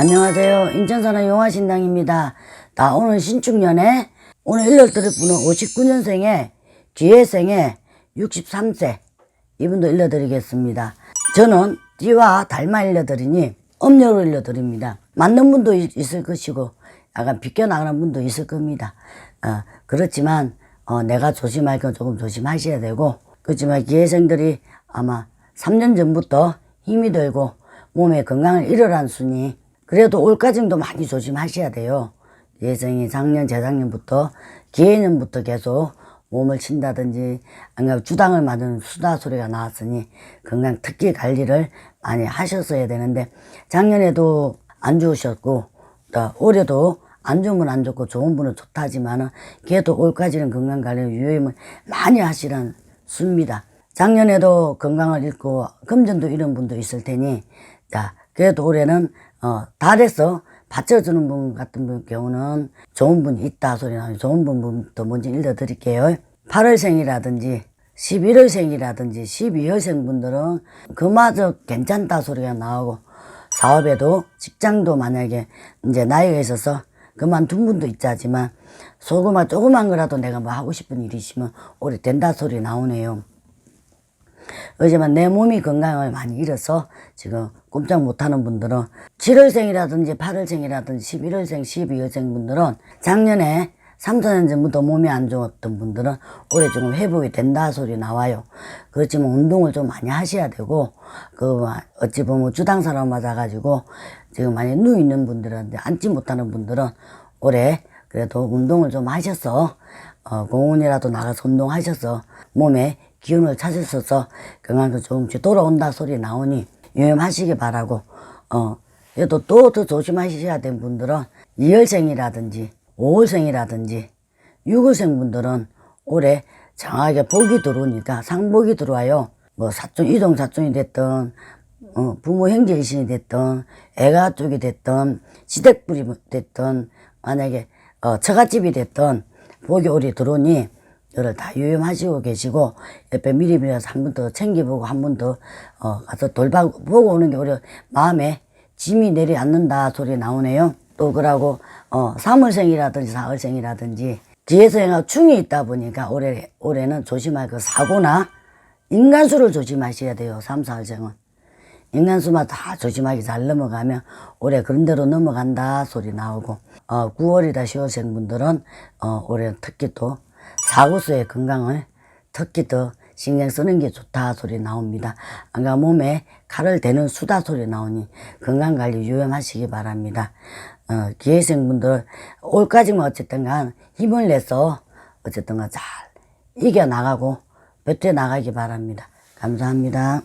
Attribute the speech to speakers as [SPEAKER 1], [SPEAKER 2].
[SPEAKER 1] 안녕하세요. 인천사는 용화신당입니다. 나 오늘 신축년에 오늘 일러드릴 분은 59년생에 기회생에 63세 이분도 일러드리겠습니다. 저는 띠와 달마 일러드리니 음력으로 일러드립니다. 맞는 분도 있- 있을 것이고 약간 비껴나가는 분도 있을 겁니다. 어, 그렇지만 어, 내가 조심할 건 조금 조심하셔야 되고 그렇지만 기회생들이 아마 3년 전부터 힘이 들고 몸에 건강을 잃어란 순이 그래도 올까지도 많이 조심하셔야 돼요. 예생이 작년, 재작년부터 기해년부터 계속 몸을 친다든지 아니면 주당을 맞은 수다 소리가 나왔으니 건강 특히 관리를 많이 하셨어야 되는데 작년에도 안 좋으셨고 또 올해도 안 좋으면 안 좋고 좋은 분은 좋다지만은 걔도 올까지는 건강 관리를 유의을 많이 하시란 수입니다. 작년에도 건강을 잃고 금전도 잃은 분도 있을 테니 자 그래도 올해는 어 달에서 받쳐주는 분 같은 분 경우는 좋은 분이 있다 소리 나요. 좋은 분부터 먼저 읽어드릴게요. 8월생이라든지 11월생이라든지 12월생 분들은 그마저 괜찮다 소리가 나오고 사업에도 직장도 만약에 이제 나이가 있어서 그만둔 분도 있자지만 소그마 조그만 거라도 내가 뭐 하고 싶은 일이 있으면 올해 된다 소리 나오네요. 그렇지만 내 몸이 건강을 많이 잃어서 지금 꼼짝 못하는 분들은 7월생이라든지 8월생이라든지 11월생, 12월생 분들은 작년에 3, 4년 전부터 몸이 안 좋았던 분들은 올해 조금 회복이 된다 소리 나와요. 그렇지만 운동을 좀 많이 하셔야 되고, 그, 어찌 보면 주당사람 맞아가지고 지금 많이 누워있는 분들한테 앉지 못하는 분들은 올해 그래도 운동을 좀 하셔서, 어, 공원이라도 나가서 운동하셔서 몸에 기운을 찾으셔서 건강도 조금씩 돌아온다 소리 나오니 유념하시기 바라고 어 그래도 또 더 조심하셔야 되는 분들은 2월생이라든지 5월생이라든지 6월생 분들은 올해 정확하게 복이 들어오니까 상복이 들어와요. 뭐 사촌 이동 사촌이 됐든 어, 부모 형제 이신이 됐든 애가 쪽이 됐든 시댁불이 됐든 만약에 어, 처갓집이 됐든 복이 올해 들어오니 이를 다 유념하시고 계시고 옆에 미리미리서 한 번 더 챙겨보고 한 번 더 어, 가서 돌봐 보고 오는 게 우리 마음에 짐이 내려앉는다 소리 나오네요. 또 그러고 어, 3월생이라든지 4월생이라든지 뒤에서 충이 있다 보니까 올해 올해는 조심할 그 사고나 인간수를 조심하셔야 돼요. 3, 4월생은. 인간수만 다 조심하게 잘 넘어가면 올해 그런 대로 넘어간다 소리 나오고 어 9월이다 10월생 분들은 어 올해 특히 또 사고수의 건강을 특히 더 신경 쓰는 게 좋다 소리 나옵니다. 안가 몸에 칼을 대는 수다 소리 나오니 건강 관리 유념하시기 바랍니다. 어 기회생 분들 올까지만 어쨌든 간 힘을 내서 어쨌든 간잘 이겨 나가고 버텨 나가기 바랍니다. 감사합니다.